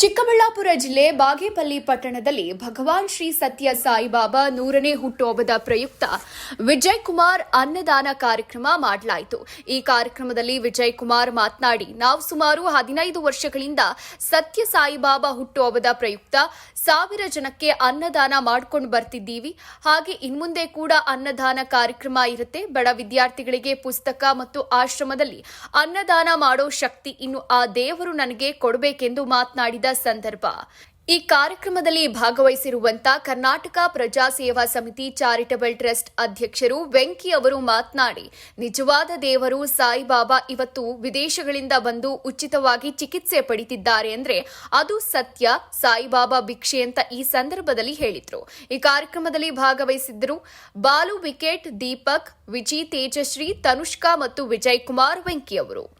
ಚಿಕ್ಕಬಳ್ಳಾಪುರ ಜಿಲ್ಲೆ ಬಾಗೇಪಲ್ಲಿ ಪಟ್ಟಣದಲ್ಲಿ ಭಗವಾನ್ ಶ್ರೀ ಸತ್ಯ ಸಾಯಿಬಾಬಾ ನೂರನೇ ಹುಟ್ಟುಹಬ್ಬದ ಪ್ರಯುಕ್ತ ವಿಜಯ್ ಕುಮಾರ್ ಅನ್ನದಾನ ಕಾರ್ಯಕ್ರಮ ಮಾಡಲಾಯಿತು. ಈ ಕಾರ್ಯಕ್ರಮದಲ್ಲಿ ವಿಜಯ್ ಕುಮಾರ್ ಮಾತನಾಡಿ, ನಾವು ಸುಮಾರು ಹದಿನೈದು ವರ್ಷಗಳಿಂದ ಸತ್ಯ ಸಾಯಿಬಾಬಾ ಹುಟ್ಟುಹಬ್ಬದ ಪ್ರಯುಕ್ತ ಸಾವಿರ ಜನಕ್ಕೆ ಅನ್ನದಾನ ಮಾಡ್ಕೊಂಡು ಬರ್ತಿದ್ದೀವಿ. ಹಾಗೆ ಇನ್ಮುಂದೆ ಕೂಡ ಅನ್ನದಾನ ಕಾರ್ಯಕ್ರಮ ಇರುತ್ತೆ. ಬಡ ವಿದ್ಯಾರ್ಥಿಗಳಿಗೆ ಪುಸ್ತಕ ಮತ್ತು ಆಶ್ರಮದಲ್ಲಿ ಅನ್ನದಾನ ಮಾಡೋ ಶಕ್ತಿ ಇನ್ನು ಆ ದೇವರು ನನಗೆ ಕೊಡಬೇಕೆಂದು ಮಾತನಾಡಿದ ಸಂದರ್ಭ. ಈ ಕಾರ್ಯಕ್ರಮದಲ್ಲಿ ಭಾಗವಹಿಸಿರುವಂತ ಕರ್ನಾಟಕ ಪ್ರಜಾ ಸೇವಾ ಸಮಿತಿ ಚಾರಿಟಬಲ್ ಟ್ರಸ್ಟ್ ಅಧ್ಯಕ್ಷರು ವೆಂಕಿ ಅವರು ಮಾತನಾಡಿ, ನಿಜವಾದ ದೇವರು ಸಾಯಿಬಾಬಾ ಇವತ್ತು ವಿದೇಶಗಳಿಂದ ಬಂದು ಉಚಿತವಾಗಿ ಚಿಕಿತ್ಸೆ ಪಡಿತಿದ್ದಾರೆ ಅಂದ್ರೆ ಅದು ಸತ್ಯ, ಸಾಯಿಬಾಬಾ ಭಿಕ್ಷೆ ಅಂತ ಈ ಸಂದರ್ಭದಲ್ಲಿ ಹೇಳಿದ್ರು. ಈ ಕಾರ್ಯಕ್ರಮದಲ್ಲಿ ಭಾಗವಹಿಸಿದ್ದರು ಬಾಲು ವಿಕೆಟ್ ದೀಪಕ್, ವಿಜಿ ತೇಜಶ್ರೀ, ತನುಷ್ಕಾ ಮತ್ತು ವಿಜಯ್ ಕುಮಾರ್ ವೆಂಕಿ ಅವರು.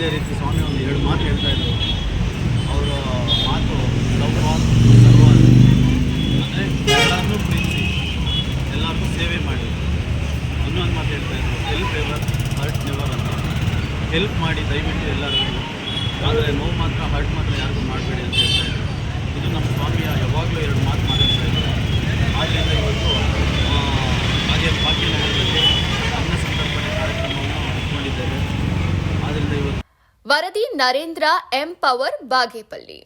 ಅದೇ ರೀತಿ ಸ್ವಾಮಿ ಒಂದು ಎರಡು ಮಾತು ಹೇಳ್ತಾ ಇದ್ದರು ಅವರ ಮಾತು ಲವ್ ಆಲ್ ಸರ್ವಾಲ್ ಅಂದರೆ ಎಲ್ಲರನ್ನೂ ಪ್ರೀತಿ, ಎಲ್ಲರಿಗೂ ಸೇವೆ ಮಾಡಿ. ಇನ್ನೊಂದು ಮಾತು ಹೇಳ್ತಾ ಇದ್ದರು ಹೆಲ್ಪ್ ಎವರ್ ಹರ್ಟ್ ನೆವರ್ ಅಂತ. ಹೆಲ್ಪ್ ಮಾಡಿ, ದಯವಿಟ್ಟು ಎಲ್ಲರಿಗೂ. ಆದರೆ ನೋವು ಮಾತ್ರ ಹರ್ಟ್ ಮಾತ್ರ ಯಾರಿಗೂ ಮಾಡಬೇಡಿ ಅಂತ ಹೇಳ್ತಾ ಇದ್ದರು ಇದು ನಮ್ಮ ಸ್ವಾಮಿಯ ಯಾವಾಗಲೂ ಎರಡು ಮಾತು ಮಾತಾಡ್ತಾ ಇದ್ದಾರೆ ಆದ್ದರಿಂದ ಇವತ್ತು ಹಾಗೆ ಭಾಗ್ಯನಗರದಲ್ಲಿ ವರದಿ ನರೇಂದ್ರ ಎಂ ಪವರ್ ಬಾಗೇಪಲ್ಲಿ